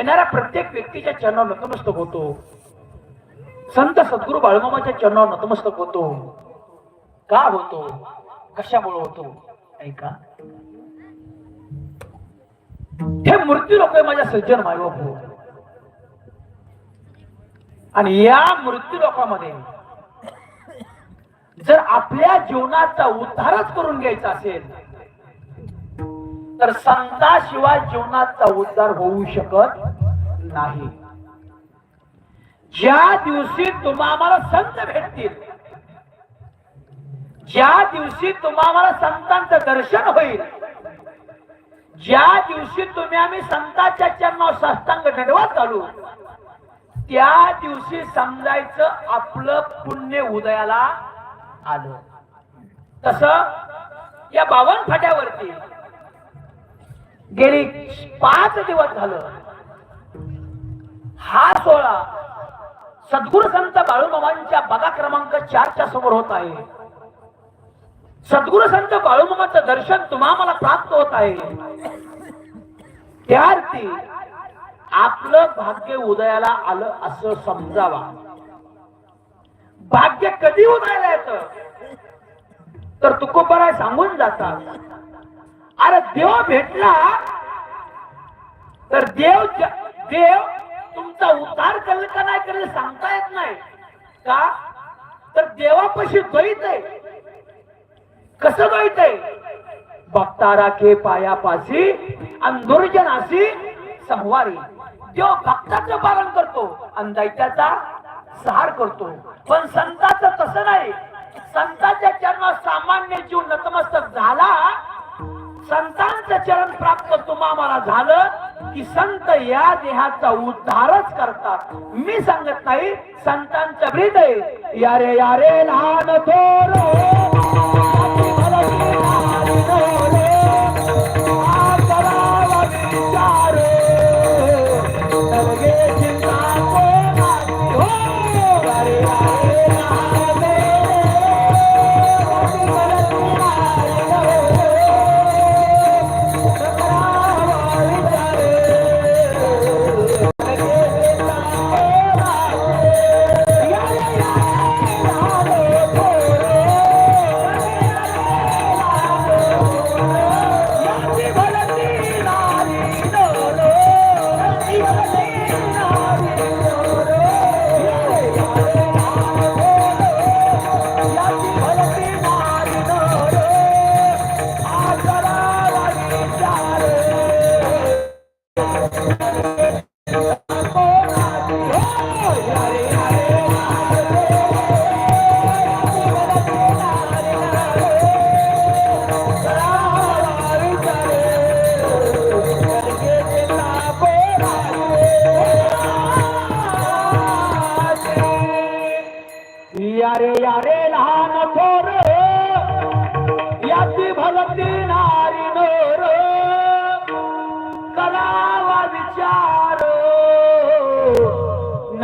येणाऱ्या प्रत्येक व्यक्तीच्या चरणावर नतमस्तक होतो. संत सद्गुरु बाळमामाच्या चरणावर नतमस्तक होतो. का होतो? कशामुळे होतो? ऐका. हे मृत्यू लोक माझ्या सज्जन मायबाप हो आणि या मृत्यू लोकांमध्ये जर आपल्या जीवनाचा उद्धारच करून घ्यायचा असेल तर संताशिवाय जीवनाचा उद्धार होऊ शकत नाही. ज्या दिवशी तुम्हाला संत भेटतील ज्या दिवशी तुम्हाला संतांचं दर्शन होईल ज्या दिवशी तुम्ही आम्ही संतांच्या चरणावर साष्टांग नडवत चालू त्या दिवशी समजायचं आपलं पुण्य उदयाला आलं. तस या बावन फाट्यावरती गेली पाच दिवस झालं. हा सोहळा सद्गुरु संत बाळूमामांच्या बघा क्रमांक चारच्या समोर होत आहे. सद्गुरु संत बाळूमामाचं दर्शन तुम्हाला प्राप्त होत आहे. त्या अर्थी आपलं भाग्य उदयाला आलं असं समजावा. भाग्य कधी उदयाला येतं? तर तुकोबराय सांगून जातात. अरे देव भेटला तर देव देव तुमचा उद्धार करेल का नाही करेल सांगता येत नाही. का? तर देवापाशी द्वैत आहे. कसं द्वैत आहे? भक्ता राखे पायापाशी अंधुर्जनाशी संवारी देव भक्ताचं पालन करतो आणि दैत्याचा सहार करतो. पण संताचं तसं नाही. संताच्या चरणात सामान्य जीव नतमस्तक झाला संतांचं चरण प्राप्त तुम्हाला झालं की संत या देहाचा उद्धारच करतात. मी सांगत नाही संतांचं हृदय यारे यारे लहान थोर.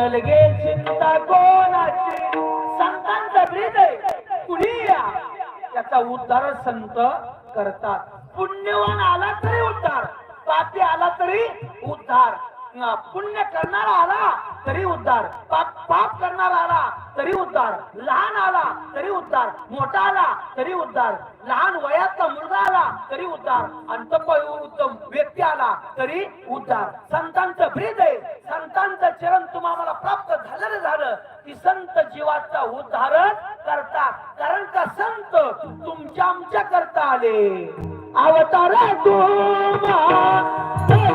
नलगे चिंता कोणाची? संतांचा ब्रीद आहे कुणी या त्याचा उद्धार संत करतात. पुण्यवान आला तरी उद्धार. पापी आला तरी उद्धार. पुण्य करणारा आला तरी उद्धार. पाप पाप करणारा आला तरी उद्धार. लहान आला तरी उद्धार. मोठा आला तरी उद्धार. लहान वयात मुलगा आला तरी उद्धार उत्तम व्यक्ती आला तरी उद्धार. संतांचं ब्रीद आहे. संतांचं चरण तुम्हाला प्राप्त झालं झालं. की संत जीवाचा उद्धार करतात. कारण का संत तुमच्या आमच्या करता आले. अवतार तुम्हा